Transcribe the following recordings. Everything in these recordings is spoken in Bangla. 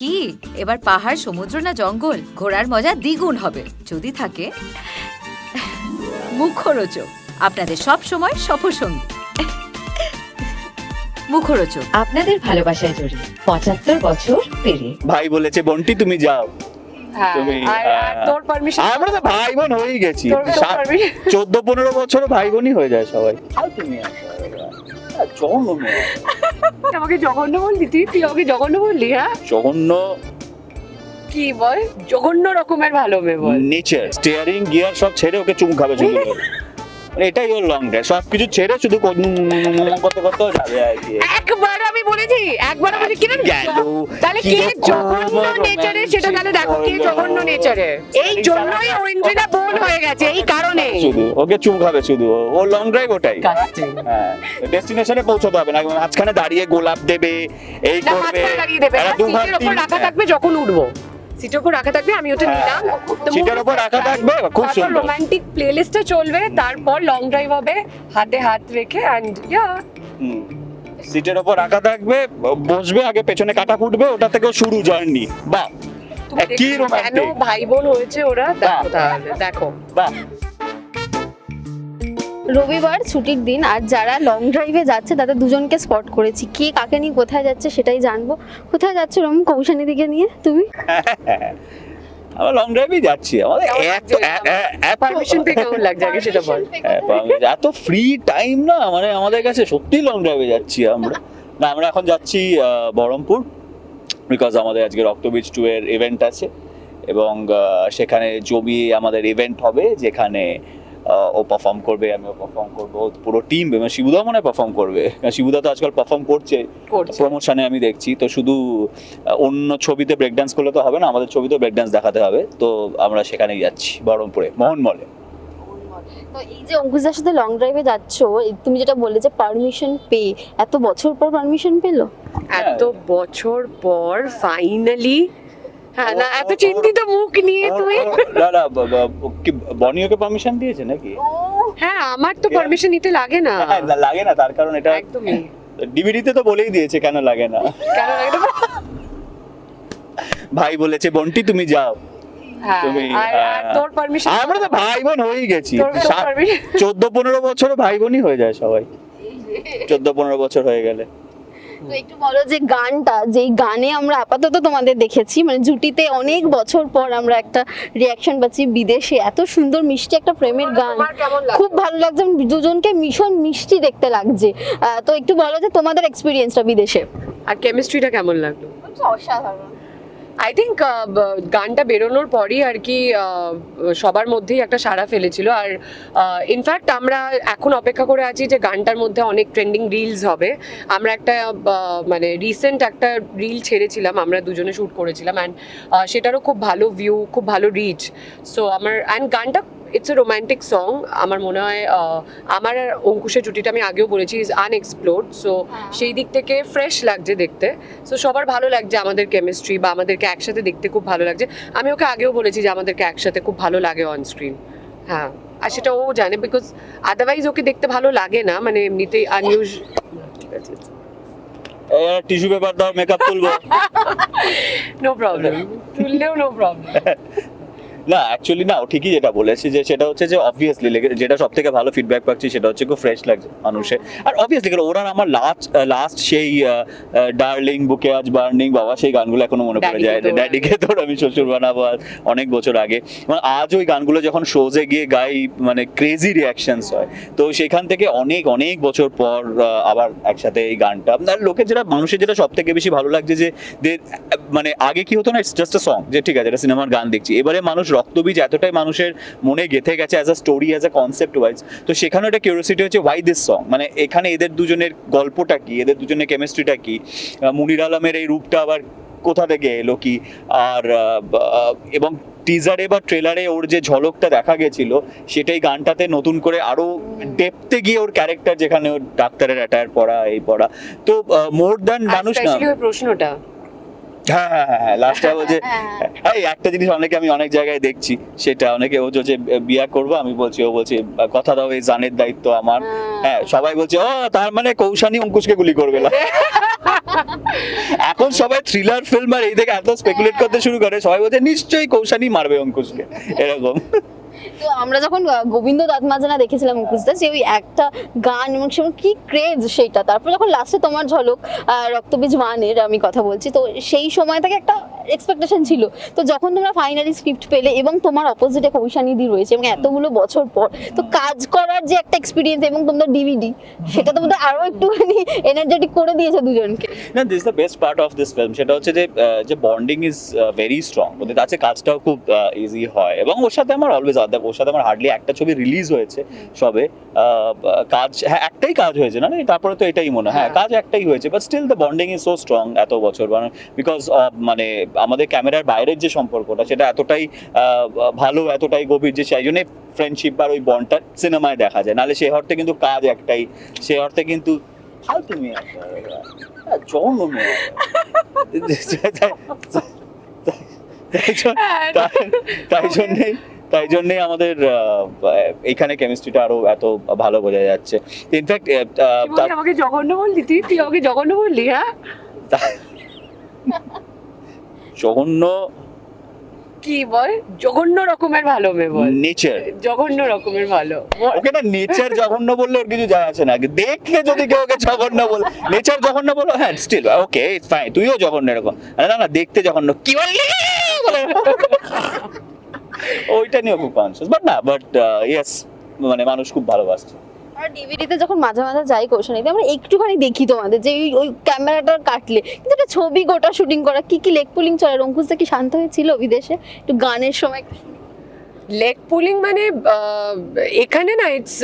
কি? এবার পাহাড় সমুদ্র না জঙ্গল? ঘোরার মজা দ্বিগুণ হবে। যদি থাকে মুখরোচক। আপনাদের সব সময় সফরসঙ্গী। মুখরোচক। আপনাদের ভালোবাসায় জড়িয়ে পঁচাত্তর বছর পেরিয়ে। ভাই বলেছে বন্টি তুমি যাও। হ্যাঁ, তুমি আর আর আহ, তোর পারমিশন আমরা তো ভাই বোন হয়ে গেছি? চোদ্দ পনেরো বছর ভাই বোনই হয়ে যায় সবাই। তুমি আসো, জঘন্য। মেয়ে। আমাকে জঘন্য বললি তুই? তুই আমাকে জঘন্য বললি হ্যাঁ? জঘন্য কি বল? জঘন্য রকমের ভালো মেয়ে বল। নেচার স্টিয়ারিং গিয়ার সব ছেড়ে ওকে চুম খাবে শুধু মানে এটাই ওর লং ড্রাইভ সব কিছু ছেড়ে শুধু করতে করতে যাবে আর কি। একবার আমি বলেছি একবার আমি তাহলে কে জঘন্য নেচারে সেটা তাহলে দেখো কে জঘন্য নেচারে এই জন্যই বোন হয়ে গেছে এই কারণে। শুধু ওকে চুম খাবে শুধু। ও- লং ড্রাইভ ওটাই। হ্যাঁ ডেস্টিনেশনে পৌঁছতে হবে না। মাঝখানে দাঁড়িয়ে গোলাপ দেবে এই করবে। ওপর তিন- রাখা থাকবে যখন উঠবো। সিটের উপর রাখা থাকবে আমি ওটা হ্যাঁ, নিলাম। সিটের উপর রাখা থাকবে, খুব সুন্দর। রোমান্টিক প্লেলিস্টটা চলবে তারপর লং ড্রাইভ হবে হাতে হাত রেখে এন্ড ইয়া সিটের ওপর রাখা থাকবে বসবে আগে পেছনে কাটা ফুটবে ওটা থেকে শুরু জার্নি বাহ কি রোমান্টিক ভাই বোন হয়েছে ওরা? দেখো দেখো। বাহ। রবিবার ছুটির দিন আর যারা লং ড্রাইভে যাচ্ছে তাদের দুজনকে স্পট করেছি। কে কাকে নিয়ে কোথায় যাচ্ছে সেটাই জানব। কোথায় যাচ্ছে রম? কৌশানি দিকে নিয়ে তুমি? আমরা লং ড্রাইভে যাচ্ছি। আমাদের এত লাগছে? এ- এ- এত পারমিশন পেয়ে কেমন লাগছে? আগে সেটা বল। হ্যাঁ, এত ফ্রি টাইম না? মানে আমাদের কাছে সত্যি লং ড্রাইভে যাচ্ছি আমরা। না আমরা এখন যাচ্ছি বহরমপুর। বিকজ আমাদের আজকে রক্ত বীজ টু এর ইভেন্ট আছে। এবং সেখানে জমি আমাদের ইভেন্ট হবে যেখানে ও পারফর্ম করবে আমিও পারফর্ম করব পুরো টিম মানে শিবুদা মনে পারফর্ম করবে। কারণ শিবুদা তো আজকাল পারফর্ম করছে। প্রমোশনে আমি দেখছি। তো শুধু অন্য ছবিতে ব্রেক ডান্স করলে তো হবে না আমাদের ছবিতেও ব্রেক ডান্স দেখাতে হবে। তো আমরা সেখানেই যাচ্ছি বহরমপুরে মোহনমলে। তো এই যে অঙ্কুশদার সাথে লং ড্রাইভে যাচ্ছ এই তুমি যেটা বললে যে পারমিশন পে এত বছর পর পারমিশন পেল? এত বছর পর ফাইনালি হ্যাঁ না এত চিন্তিত মুখ নিয়ে তুই না না কি বনিওকে পারমিশন দিয়েছে নাকি? হ্যাঁ আমার তো পারমিশন নিতে লাগে না। হ্যাঁ, লাগে না তার কারণ এটা একদমই। ডিভিডিতে তো বলেই দিয়েছে কেন লাগে না। কেন লাগে না? ভাই বলেছে বন্টি তুমি যাও। হ্যাঁ, তুমি, তোর পারমিশন আমরা তো ভাই বোন হয়ে গেছি? চোদ্দ পনেরো বছর ভাই বোনই হয়ে যায় সবাই। চোদ্দ পনেরো বছর হয়ে গেলে। তো একটু বলো যে গানটা যেই গানে আমরা আপাতত তোমাদের দেখেছি মানে জুটিতে অনেক বছর পর আমরা একটা রিয়াকশন পাচ্ছি বিদেশে এত সুন্দর মিষ্টি একটা প্রেমের গান। কেমন খুব ভালো লাগছে দুজনকে ভীষণ মিষ্টি দেখতে লাগছে। আহ, তো একটু বলো যে তোমাদের এক্সপিরিয়েন্সটা বিদেশে। আর কেমিস্ট্রিটা কেমন লাগল? অসাধারণ। আই থিঙ্ক গানটা বেরোনোর পরই আর কি সবার মধ্যেই একটা সাড়া ফেলেছিল। আর ইনফ্যাক্ট আমরা এখন অপেক্ষা করে আছি যে গানটার মধ্যে অনেক ট্রেন্ডিং রিলস হবে। আমরা একটা মানে রিসেন্ট একটা রিল ছেড়েছিলাম, আমরা দুজনে শ্যুট করেছিলাম। অ্যান্ড সেটারও খুব ভালো ভিউ খুব ভালো রিচ সো আমার অ্যান্ড গানটা ইটস এ রোম্যান্টিক সং আমার মনে হয় আমার আর অঙ্কুশের জুটিটা আমি আগেও বলেছি ইজ আনএক্সপ্লোর্ড সো সেই দিক থেকে ফ্রেশ লাগছে দেখতে। সো সবার ভালো লাগছে আমাদের কেমিস্ট্রি বা আমাদেরকে একসাথে দেখতে খুব ভালো লাগছে। আমি ওকে আগেও বলেছি যে আমাদেরকে একসাথে খুব ভালো লাগে অন স্ক্রিন হ্যাঁ। আর সেটা ও জানে বিকজ আদারওয়াইজ ওকে দেখতে ভালো লাগে না। মানে এমনিতেই আনইউজ ঠিক আছে। টিস্যু পেপার দাও মেকআপ তুলবো। নো প্রবলেম তুললেও নো প্রবলেম না অ্যাকচুয়ালি না ও ঠিকই যেটা বলেছে যে সেটা হচ্ছে যে অবভিয়াসলি যেটা সব থেকে ভালো ফিডব্যাক পাচ্ছি সেটা হচ্ছে খুব ফ্রেশ লাগছে মানুষের। আর অবভিয়াসলি ওরা আমার লাস্ট লাস্ট সেই ডার্লিং বুকে আজ বার্নিং বাবা সেই গানগুলো এখনও মনে পড়ে যায়। ড্যাডিকে তোর আমি শ্বশুর বানাবো অনেক বছর আগে। মানে আজ ওই গানগুলো যখন শোজে গিয়ে গাই মানে ক্রেজি রিয়াকশনস হয়। তো সেখান থেকে অনেক অনেক বছর পর আবার একসাথে এই গানটা। আর লোকের যেটা মানুষের যেটা সব থেকে বেশি ভালো লাগছে যে যে, মানে আগে কি হতো না ইটস জাস্ট আ সং যে ঠিক আছে এটা সিনেমার গান দেখছি। এবারে মানুষ রক্তবীজ এতটাই মানুষের মনে গেথে গেছে as a story as a concept wise তো সেখানে একটা কিউরিয়াসিটি হচ্ছে ওয়াই দিস সং মানে এখানে এদের দুজনের গল্পটা কি? এদের দুজনের কেমিস্ট্রিটা কি? মুনির আলমের এই রূপটা আবার কোথা থেকে এলো কি? আর এবং টিজারে বা ট্রেলারে ওর যে ঝলকটা দেখা গেছিল সেটাই গানটাতে নতুন করে আরও ডেপতে গিয়ে ওর ক্যারেক্টার যেখানে ওর ডাক্তারের অ্যাটায়ার পড়া এই পড়া তো মোর দ্যান মানুষ না প্রশ্নটা। হ্যাঁ হ্যাঁ হ্যাঁ। বলছে এই একটা জিনিস অনেকে আমি অনেক জায়গায় দেখছি সেটা অনেকে ও যে বিয়া করব আমি বলছি ও বলছে কথা দাও এই জানের দায়িত্ব আমার। হ্যাঁ। সবাই বলছে ও তার মানে কৌশানী অঙ্কুশকে গুলি করবে না। এখন সবাই থ্রিলার ফিল্ম আর এই থেকে এত স্পেকুলেট করতে শুরু করে সবাই বলছে নিশ্চয়ই কৌশানি মারবে অঙ্কুশকে। এরকম। তো আমরা যখন গোবিন্দ দাঁত দাঁতমাজানা দেখেছিলাম মুখুজদা যে ওই একটা গান এবং সেরকম কি ক্রেজ সেটা তারপর যখন লাস্টে তোমার ঝলক রক্তবীজ ওয়ানের আমি কথা বলছি, তো সেই সময় থেকে একটা এক্সপেকটেশন ছিল। তো যখন তোমরা ফাইনালি স্ক্রিপ্ট পেলে এবং তোমার অপোজিটে কৌশানিদি রয়েছে এবং এতগুলো বছর পর, তো কাজ করার যে একটা এক্সপিরিয়েন্স এবং তোমাদের ডিভিডি সেটা তো বোধহয় আরও একটুখানি এনার্জেটিক করে দিয়েছে দুজনকে। না this the best part of this film সেটা হচ্ছে যে যে বন্ডিং ইজ ভেরি স্ট্রং ওদের কাছে কাজটাও খুব ইজি হয় এবং ওর সাথে আমার অলওয়েজ আদার ওর সাথে আমার হার্ডলি একটা ছবি রিলিজ হয়েছে সবে। কাজ হ্যাঁ একটাই কাজ হয়েছে না? তারপরে তো এটাই মনে হয়। হ্যাঁ কাজ একটাই হয়েছে but still the bonding is so strong এত বছর মানে বিকজ মানে আমাদের ক্যামেরার বাইরের যে সম্পর্কটা সেটা এতটাই ভালো এতটাই গভীর যে সেই জন্যে ফ্রেন্ডশিপ আর ওই বন্ডটা সিনেমায় দেখা যায়। নাহলে সে অর্থে কিন্তু কাজ একটাই সে অর্থে কিন্তু জঘন্য মেয়ে। তাই জন্য- তাই- জন্যই আমাদের এখানে কেমিস্ট্রিটা আরও এত ভালো বোঝা যাচ্ছে। ইনফ্যাক্ট আমাকে জঘন্য বললি তুই তুই আমাকে জঘন্য বললি হ্যাঁ? জঘন্য কি বল? জঘন্য রকমের ভালো মেয়ে বল। নেচার জঘন্য রকমের ভালো। ওকে না নেচার জঘন্য বললে ওর কিছু যায় আসে না। দেখলে যদি কেউ ওকে জঘন্য বল নেচার জঘন্য বলো হ্যাঁ স্টিল ওকে ফাইন তুইও জঘন্য এরকম। না না দেখতে জঘন্য। কি বললি? বলে। ওইটা নিয়ে খুব কনসিয়াস বাট না বাট ইয়েস মানে মানুষ খুব ভালোবাসছে আর ডিভিডিতে যখন মাঝে মাঝে যাই কৌশনীতে আমরা একটুখানি দেখি তোমাদের যে ওই- ক্যামেরাটা কাটলে। কিন্তু একটা ছবি, গোটা শুটিং করা, কি কি লেগ পুলিং চলে অঙ্কুশ কি শান্ত হয়েছিল বিদেশে? একটু গানের সময় লেগ পুলিং মানে এখানে না ইটস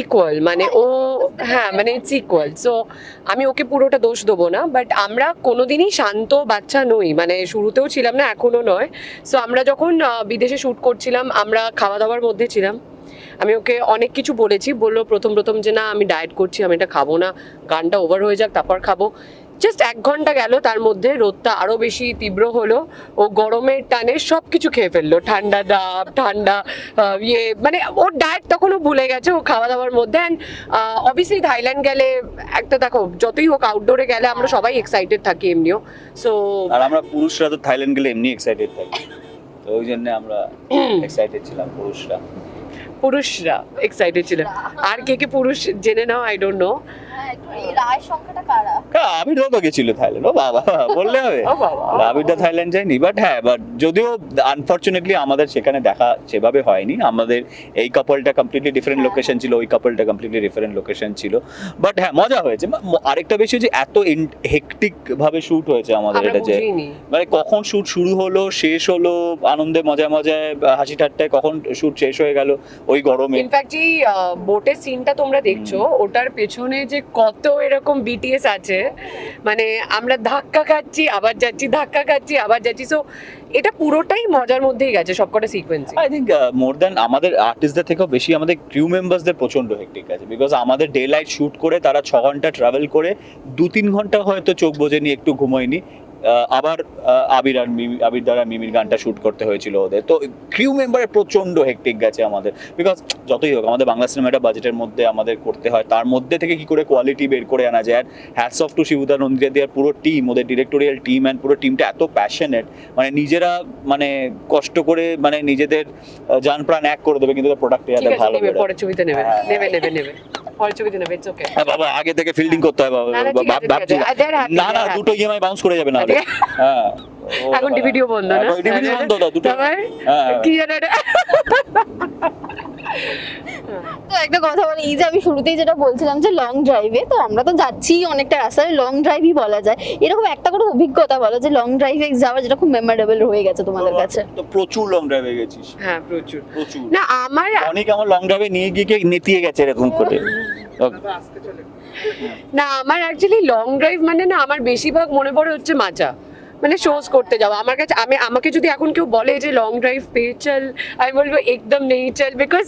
ইকুয়াল মানে ও হ্যাঁ মানে ইটস ইকুয়াল সো আমি ওকে পুরোটা দোষ দেবো না বাট আমরা কোনোদিনই শান্ত বাচ্চা নই মানে শুরুতেও ছিলাম না এখনও নয়। সো আমরা যখন বিদেশে শ্যুট করছিলাম, আমরা খাওয়া দাওয়ার মধ্যে ছিলাম। আমি ওকে অনেক কিছু বলেছি, বলল প্রথম প্রথম যে, না, আমি ডায়েট করছি, আমি এটা খাব না। গানটা ওভার হয়ে যাক, তারপর খাব। জাস্ট এক ঘণ্টা গেল তার মধ্যে রোদটা আরও বেশি তীব্র হলো ও গরমের টানে সব কিছু খেয়ে ফেলল। ঠান্ডা ডাব ঠান্ডা ইয়ে মানে ওর ডায়েট তখনও ভুলে গেছে ও খাওয়া দাওয়ার মধ্যে অ্যান্ড অবভিয়াসলি থাইল্যান্ড গেলে একটা দেখো যতই হোক আউটডোরে গেলে আমরা সবাই এক্সাইটেড থাকি এমনিও। সো আর আমরা পুরুষরা তো থাইল্যান্ড গেলে এমনি এক্সাইটেড থাকি। তো ওই জন্য আমরা এক্সাইটেড ছিলাম পুরুষরা। পুরুষরা এক্সাইটেড ছিল আর কে কে পুরুষ জেনে নাও আই ডোন্ট নো রায় সংখ্যাটা কারা? হ্যাঁ তো গেছিল থাইল্যান্ড। ও বাবা বললে হবে। আবিরটা থাইল্যান্ড যায়নি বাট হ্যাঁ বাট যদিও আনফর্চুনেটলি আমাদের সেখানে দেখা সেভাবে হয়নি আমাদের এই কাপলটা কমপ্লিটলি ডিফারেন্ট লোকেশন ছিল ওই কাপলটা কমপ্লিটলি ডিফারেন্ট লোকেশন ছিল। বাট হ্যাঁ মজা হয়েছে। আরেকটা বেশি যে এত হেকটিক ভাবে শুট হয়েছে আমাদের এটা যে মানে কখন শুট শুরু হলো শেষ হলো আনন্দে মজায় মজায় হাসি ঠাট্টায় কখন শুট শেষ হয়ে গেল ওই গরমে। ইনফ্যাক্ট যে বোটের সিনটা তোমরা দেখছ ওটার পেছনে যে কত এরকম বিটিএস আছে। মানে আমরা ধাক্কা খাচ্ছি, আবার যাচ্ছি, ধাক্কা খাচ্ছি, আবার যাচ্ছি। সো এটা পুরোটাই মজার মধ্যেই গেছে সবকটা sequence I think more than আমাদের আর্টিস্টদের থেকেও বেশি আমাদের ক্রিউ মেম্বারসদের প্রচণ্ড হেক্টিক আছে। বিকজ আমাদের ডে লাইট শ্যুট করে তারা ছ ঘণ্টা ট্রাভেল করে দু তিন ঘণ্টা হয়তো চোখ বোঝেনি, একটু ঘুমোয়নি। আবার আবির আর মিমি আবির দ্বারা মিমির গানটা শুট করতে হয়েছিল ওদের। তো ক্রিউ মেম্বারের প্রচণ্ড হেক্টিক গেছে আমাদের। বিকজ যতই হোক আমাদের বাংলা সিনেমাটা বাজেটের মধ্যে আমাদের করতে হয়। তার মধ্যে থেকে কি করে কোয়ালিটি বের করে আনা যায়? হ্যাটস অফ টু শিবুদা নন্দিতা দেওয়ার পুরো টিম ওদের ডিরেক্টোরিয়াল টিম অ্যান্ড পুরো টিমটা এত প্যাশনেট মানে নিজেরা মানে কষ্ট করে মানে নিজেদের জান প্রাণ এক করে দেবে কিন্তু প্রোডাক্টে ভালো নেবে। ছবিতে নেবে। হ্যাঁ। নেবে নেবে। ইটস ওকে হ্যাঁ বাবা আগে থেকে ফিল্ডিং করতে হয় বাবা না, না, ভাবছি দুটো ইএমআই বাউন্স করে যাবে না। হ্যাঁ। এখন ডিভিডিও বন্ধ না? ডিভিডিও বন্ধ দুটো। হ্যাঁ। কি জানো এটা? তো একটা কথা বলি এই যে আমি শুরুতেই যেটা বলছিলাম যে লং ড্রাইভে তো আমরা তো যাচ্ছি অনেকটা রাস্তায় লং ড্রাইভই বলা যায়। এরকম একটা করে অভিজ্ঞতা বলো যে লং ড্রাইভে যাওয়া যেটা খুব মেমোরেবল হয়ে গেছে তোমাদের কাছে। তো প্রচুর লং ড্রাইভে গেছিস। হ্যাঁ প্রচুর। প্রচুর। না আমার অনেক আমার লং ড্রাইভে নিয়ে গিয়ে কে নেতিয়ে গেছে এরকম করে। না আমার অ্যাকচুয়ালি লং ড্রাইভ মানে না আমার বেশিরভাগ মনে পড়ে হচ্ছে মাচা মানে শোজ করতে যাওয়া। আমার কাছে, আমি, আমাকে যদি এখন কেউ বলে যে লং ড্রাইভ পেয়ে চল, আমি বলব একদম নেই, চল। বিকজ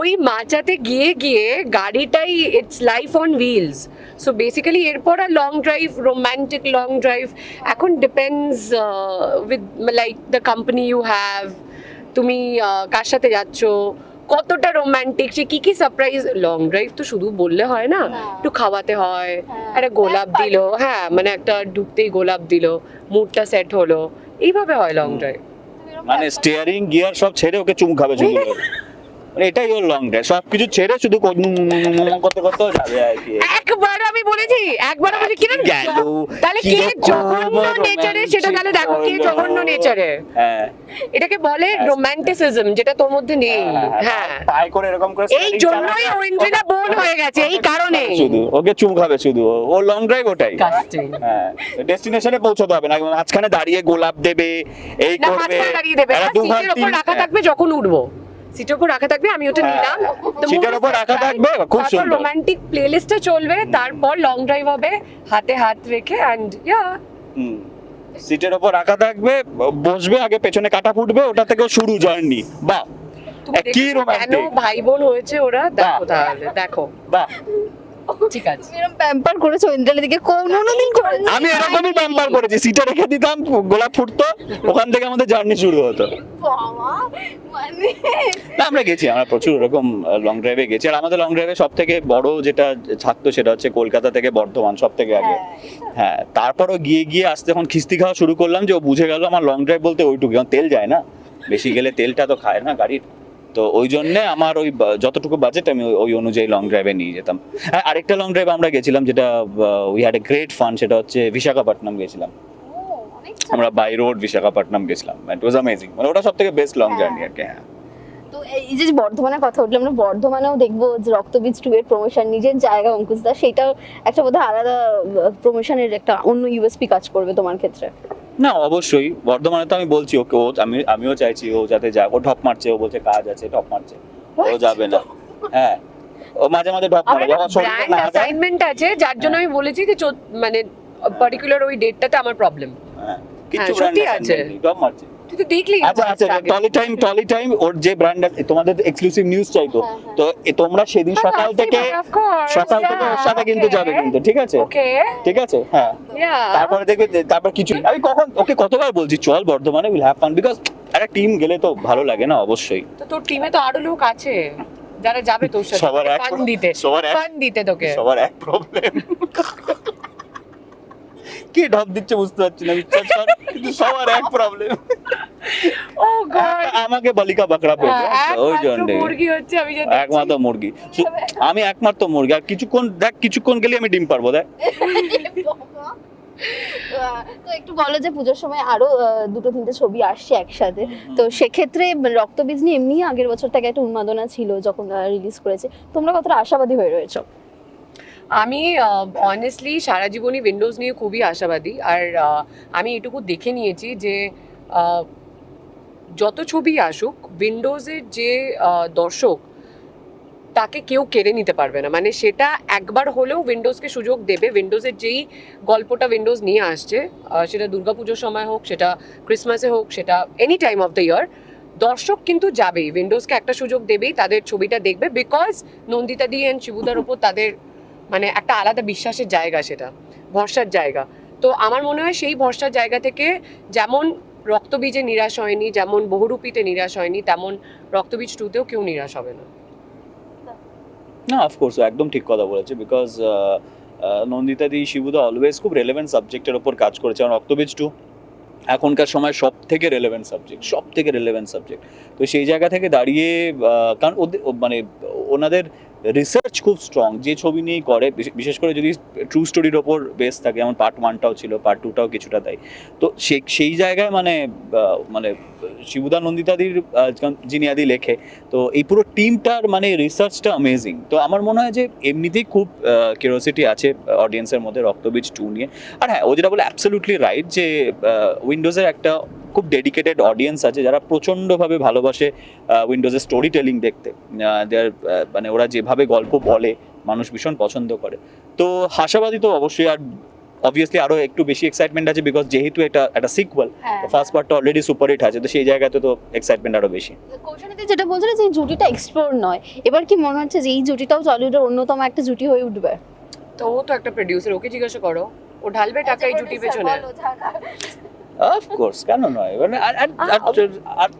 ওই মাচাতে গিয়ে গিয়ে গাড়িটাই it's life on wheels so basically এরপর আর long drive romantic long drive এখন depends with like the company you have তুমি কার সাথে যাচ্ছ কতটা রোমান্টিক সে কি কি সারপ্রাইজ লং ড্রাইভ তো শুধু বললে হয় না। একটু খাওয়াতে হয় হ্যাঁ, একটা গোলাপ। দিল হ্যাঁ মানে একটা ঢুকতেই গোলাপ দিল মুডটা সেট হলো এইভাবে হয় লং ড্রাইভ মানে স্টিয়ারিং গিয়ার সব ছেড়ে ওকে চুম খাবে চুমু মানে এটাই ওর লং ড্রাইভ সব কিছু ছেড়ে শুধু করতে করতে যাবে আর কি একবার আমি বলেছি একবার বলেছি কিরণ গেল। তাহলে কে জঘন্য নেচারে সেটা তাহলে দেখো কে জঘন্য নেচারে হ্যাঁ। এটাকে বলে রোমান্টিসিজম যেটা তোর মধ্যে নেই। হ্যাঁ তাই করে এরকম করে এই জন্যই চালাবে। ঐন্দ্রিলা বোন হয়ে গেছে এই কারণে। শুধু ওকে চুম খাবে শুধু ও- লং ড্রাইভ ওটাই। হ্যাঁ ডেস্টিনেশনে পৌঁছতে হবে না মাঝখানে দাঁড়িয়ে গোলাপ দেবে এই না করবে দাঁড়িয়ে দেবে। না, রাখা থাকবে যখন উঠবো। সিটের উপর রাখা থাকবে আমি ওটা হ্যাঁ, নিলাম। সিটের উপর রাখা থাকবে, খুব সুন্দর। রোমান্টিক প্লেলিস্টটা চলবে তারপর লং ড্রাইভ হবে হাতে হাত রেখে অ্যান্ড ইয়া। সিটের ওপর রাখা থাকবে বসবে আগে পেছনে কাটা ফুটবে ওটা থেকেও শুরু জার্নি বাহ কি রোমান্টিক ভাই বোন হয়েছে ওরা? দেখো তাহলে দেখো। বাহ। ঠিক আছে। এরকম প্যাম্পার করেছ ইন্দ্রালের দিকে কোনোদিন করেছ। আমি এরকমই প্যাম্পার করেছি সিটে রেখে দিতাম গোলাপ ফুটতো ওখান থেকে আমাদের জার্নি শুরু হতো। মানে না আমরা গেছি আমরা প্রচুর এরকম লং ড্রাইভে গেছি। আর আমাদের লং ড্রাইভে সব থেকে বড় যেটা থাকতো সেটা হচ্ছে কলকাতা থেকে বর্ধমান সব থেকে আগে। হ্যাঁ। তারপরও গিয়ে গিয়ে আসতে যখন খিস্তি খাওয়া শুরু করলাম যে ও বুঝে গেল আমার লং ড্রাইভ বলতে ওইটুকু তেল যায় না। বেশি গেলে তেলটা তো খায় না গাড়ির। তো ওই জন্য আমার ওই যতটুকু বাজেট আমি ওই- অনুযায়ী লং ড্রাইভে নিয়ে যেতাম। হ্যাঁ আরেকটা লং ড্রাইভ আমরা গেছিলাম যেটা we had a great fun সেটা হচ্ছে বিশাখাপট্টনম গেছিলাম। আমরা বাই রোড বিশাখাপট্টনম গেছিলাম। ইট ওয়াজ অ্যামেজিং মানে ওটা সব থেকে বেস্ট লং। জার্নি আর কি হ্যাঁ। তো এই যে বর্ধমানের কথা উঠল আমরা বর্ধমানেও দেখব যে রক্তবীজ টু এর প্রমোশন নিজের জায়গা অঙ্কুশ দা সেটাও একটা বোধহয় আলাদা প্রমোশনের একটা অন্য ইউএসপি কাজ করবে তোমার ক্ষেত্রে। না অবশ্যই। বর্ধমানে তো আমি বলছি ওকে ও আমি আমিও চাইছি ও যাতে যাক। ও ঢপ মারছে ও বলছে কাজ আছে ঢপ মারছে। ও যাবে না। হ্যাঁ। ও মাঝে মাঝে ঢপ মারে। যখন ব্র্যান্ড না অ্যাসাইনমেন্ট আছে যার জন্য আমি বলেছি যে মানে পার্টিকুলার ওই ডেটটাতে আমার প্রবলেম হ্যাঁ, কিচ্ছু হ্যাঁ, সত্যি আছে। ঢপ মারছে। তুই তো দেখলি আচ্ছা আচ্ছা টলি টাইম টলি টাইম ওর যে ব্র্যান্ড তোমাদের এক্সক্লুসিভ নিউজ চাই তো হ্যাঁ, হ্যাঁ। তো তোমরা সেদিন সকাল থেকে সকাল থেকে ওর সাথে কিন্তু যাবে কিন্তু ঠিক আছে? ঠিক আছে? হ্যাঁ। তারপরে দেখবে তারপর কিছু আমি কখন ওকে কতবার বলছি চল বর্ধমানে উইল হ্যাভ ফান বিকজ একটা টিম গেলে তো ভালো লাগে না অবশ্যই। তো তোর টিমে তো আরও লোক আছে যারা যাবে তোর সাথে। সবার এক ফান দিতে সবার এক ফান দিতে তোকে। সবার এক প্রবলেম কি ঢপ দিচ্ছে বুঝতে পারছি না সবার এক প্রবলেম ও গড আমাকে বালিকা বাকড়া পড়বে ওই জন্য। মুরগি হচ্ছে আমি যে একমাত্র মুরগি। আমি একমাত্র মুরগি আর কিছুক্ষণ দেখ কিছুক্ষণ গেলে আমি ডিম পারব দেখ। তো একটু বলো যে পুজোর সময় আরও দুটো তিনটে ছবি আসছে একসাথে। তো সেক্ষেত্রে রক্তবীজ নিয়ে এমনি আগের বছর থেকে একটা উন্মাদনা ছিল যখন রিলিজ করেছে। তোমরা কতটা আশাবাদী হয়ে রয়েছো? আমি অনেস্টলি সারা জীবনই উইন্ডোজ নিয়ে খুবই আশাবাদী। আর আমি এটুকু দেখে নিয়েছি যে যত ছবি আসুক উইন্ডোজের যে দর্শক, তাকে কেউ কেড়ে নিতে পারবে না। মানে সেটা একবার হলেও উইন্ডোজকে সুযোগ দেবে। উইন্ডোজের যেই গল্পটা উইন্ডোজ নিয়ে আসছে সেটা দুর্গাপুজোর সময় হোক, সেটা ক্রিসমাসে হোক, সেটা any time of the year দর্শক কিন্তু যাবেই। উইন্ডোজকে একটা সুযোগ দেবেই, তাদের ছবিটা দেখবে বিকজ নন্দিতা দি অ্যান্ড শিবুদার উপর তাদের মানে একটা আলাদা বিশ্বাসের জায়গা সেটা, ভরসার জায়গা। তো আমার মনে হয় সেই ভরসার জায়গা থেকে যেমন রক্তবীজে নিরাশ হয়নি, যেমন বহুরূপীতে নিরাশ হয়নি, তেমন রক্তবীজ টুতেও কেউ নিরাশ হবে না। না অফকোর্স একদম ঠিক কথা বলেছে বিকজ নন্দিতা দি শিবুদা অলওয়েজ খুব রেলেভেন্ট সাবজেক্টের ওপর কাজ করেছে, কারণ রক্তবীজ টু এখনকার সময় সব থেকে রেলেভেন্ট সাবজেক্ট সব থেকে রেলেভেন্ট সাবজেক্ট তো সেই জায়গা থেকে দাঁড়িয়ে কারণ ওদের মানে ওনাদের রিসার্চ খুব স্ট্রং যে ছবি নিয়েই করে বিশেষ করে যদি ট্রু স্টোরির ওপর বেস থাকে, যেমন পার্ট ওয়ানটাও ছিল পার্ট টুটাও কিছুটা দেয় তো সেই সেই জায়গায় মানে মানে শিবুদা নন্দিতাদির যিনি আদি লেখে, তো এই পুরো টিমটার মানে রিসার্চটা অ্যামেজিং তো আমার মনে হয় যে এমনিতেই খুব কিউরিওসিটি আছে অডিয়েন্সের মধ্যে রক্তবীজ টু নিয়ে। আর হ্যাঁ ও যেটা বলে অ্যাবসলিউটলি রাইট যে উইন্ডোজের একটা খুব ডেডিকেটেড অডিয়েন্স আছে যারা প্রচণ্ডভাবে ভালোবাসে উইন্ডোজের স্টোরি টেলিং দেখতে। দেয়ার মানে ওরা যেভাবে গল্প বলে মানুষ ভীষণ পছন্দ করে। তো হাসাবাদী তো অবশ্যই আর অবভিয়াসলি আরও একটু বেশি এক্সাইটমেন্ট আছে বিকজ যেহেতু এটা একটা সিকুয়াল ফার্স্ট পার্টটা অলরেডি সুপার হিট আছে তো সেই জায়গাতে তো এক্সাইটমেন্ট আরও বেশি। কৌশলীতে যেটা বলছিলে যে এই জুটিটা এক্সপ্লোর নয় এবার কি মনে হচ্ছে যে এই জুটিটাও টলিউডের অন্যতম একটা জুটি হয়ে উঠবে? তো ও তো একটা প্রডিউসার ওকে জিজ্ঞাসা করো। ও ঢালবে টাকা এই জুটি পেছনে। অফকোর্স কেন নয়? মানে আর আর- আর-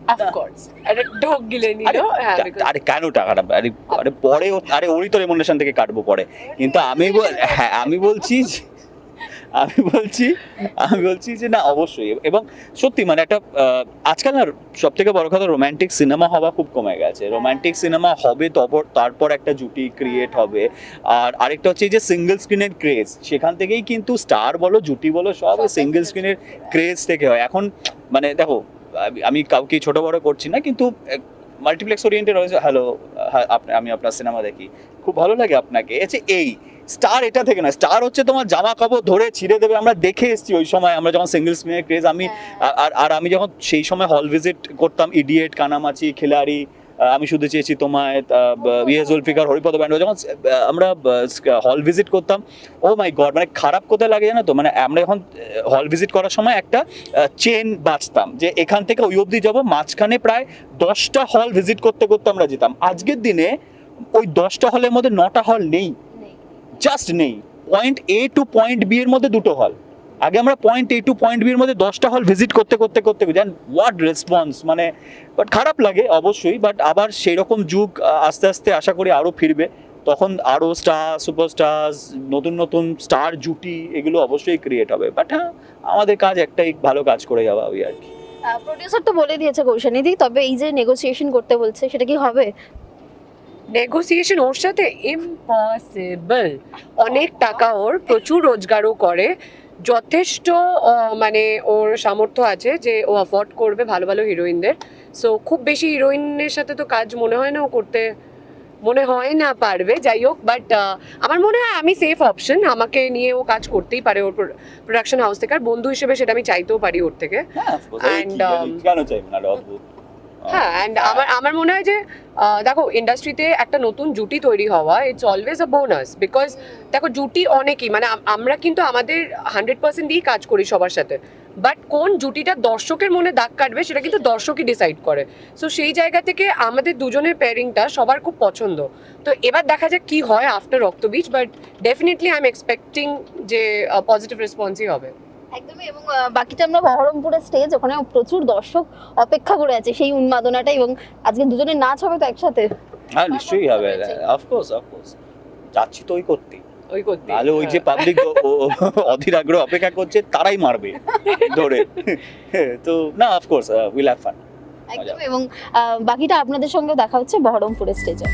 আর- ঢোক গিলে নিল। হ্যাঁ আরে কেন টাকাটা? আরে আরে পরে আরে ওরই তো রেমুনেশন থেকে কাটবো পরে। কিন্তু আমি হ্যাঁ আমি বলছি আমি বলছি আমি বলছি যে না অবশ্যই। এবং সত্যি মানে একটা আজকাল না সব থেকে বড় কথা রোম্যান্টিক সিনেমা হওয়া খুব কমে গেছে। রোম্যান্টিক সিনেমা হবে তপর তারপর একটা জুটি ক্রিয়েট হবে। আর আরেকটা হচ্ছে যে সিঙ্গেল স্ক্রিনের ক্রেজ সেখান থেকেই কিন্তু স্টার বলো জুটি বলো সব সিঙ্গেল স্ক্রিনের ক্রেজ থেকে হয়। এখন মানে দেখো আমি- কাউকে ছোট বড় করছি না কিন্তু মাল্টিপ্লেক্স ওরিয়েন্টেড হ্যালো আমি আপনার সিনেমা দেখি। খুব ভালো লাগে আপনাকে। এছে এই স্টার এটা থেকে না স্টার হচ্ছে তোমার জামা কাপড় ধরে ছিঁড়ে দেবে আমরা দেখে এসেছি ওই সময় আমরা যখন সিঙ্গেল স্ক্রিনের ক্রেজ আমি আর- আর আর আমি যখন সেই সময় হল ভিজিট করতাম ইডিয়েট কানামাচি খিলাড়ি আমি শুধু চেয়েছি তোমায় ইয়ে জুলফিকার হরিপদ ব্যান্ড যখন আমরা হল ভিজিট করতাম ও মাই গড মানে খারাপ কোথায় লাগে জানো তো? মানে আমরা এখন হল ভিজিট করার সময় একটা চেন বাঁচতাম যে এখান থেকে ওই অবধি যাব মাঝখানে প্রায় দশটা হল ভিজিট করতে করতে আমরা যেতাম। আজকের দিনে ওই দশটা হলের মধ্যে নটা হল নেই। জাস্ট নেই। Point A to point B এর মধ্যে দুটো হল আগে আমরা point A to point B এর মধ্যে দশটা হল ভিজিট করতে করতে করতে জান হোয়াট রেসপন্স মানে বাট খারাপ লাগে অবশ্যই বাট আবার সেই রকম যুগ আস্তে আস্তে আশা করি আরও ফিরবে। তখন আরও স্টার সুপারস্টার্স নতুন নতুন স্টার জুটি এগুলো অবশ্যই ক্রিয়েট হবে। বাট হ্যাঁ আমাদের কাজ একটাই, ভালো কাজ করে যাওয়া ওই আর কি। প্রডিউসার তো বলে দিয়েছে কৌশানিদি, তবে এই যে নেগোসিয়েশন করতে বলছে, সেটা কি হবে? নেগোসিয়েশন ওর সাথে ইম্পসিবল অনেক টাকা ওর প্রচুর রোজগারও করে। যথেষ্ট মানে ওর সামর্থ্য আছে যে ও অ্যাফোর্ড করবে ভালো ভালো হিরোইনদের সো খুব বেশি হিরোইনের সাথে তো কাজ মনে হয় না ও করতে মনে হয় না পারবে যাই হোক বাট আমার মনে হয় আমি সেফ অপশন আমাকে নিয়ে ও কাজ করতেই পারে ওর প্রোডাকশন হাউস থেকে। আর বন্ধু হিসেবে সেটা আমি চাইতেও পারি ওর থেকে। হ্যাঁ হ্যাঁ অ্যান্ড আমার আমার মনে হয় যে দেখো ইন্ডাস্ট্রিতে একটা নতুন জুটি তৈরি হওয়া it's always a bonus because দেখো জুটি অনেকই মানে আমরা কিন্তু আমাদের হান্ড্রেড পার্সেন্ট দিয়েই কাজ করি সবার সাথে বাট কোন জুটিটা দর্শকের মনে দাগ কাটবে সেটা কিন্তু দর্শকই ডিসাইড করে। সো সেই জায়গা থেকে আমাদের দুজনের পেয়ারিংটা সবার খুব পছন্দ। তো এবার দেখা যাক কি হয় after Raktabeej but definitely I am expecting যে পজিটিভ রেসপন্সই হবে। একদমই এবং বাকিটা আমরা বহরমপুরের স্টেজ ওখানে প্রচুর দর্শক অপেক্ষা করে আছে সেই উন্মাদনাটা এবং আজকে দুজনের নাচ হবে তো একসাথে? হ্যাঁ নিশ্চয়ই হবে। অফকোর্স অফকোর্স যাচ্ছি তো ওই করতে ওই করতে নাহলে ওই যে পাবলিক অধীর আগ্রহ অপেক্ষা করছে তারাই মারবে ধরে। তো না অফকোর্স উইল হ্যাভ ফান একদম এবং বাকিটা আপনাদের সঙ্গে দেখা হচ্ছে বহরমপুরের স্টেজে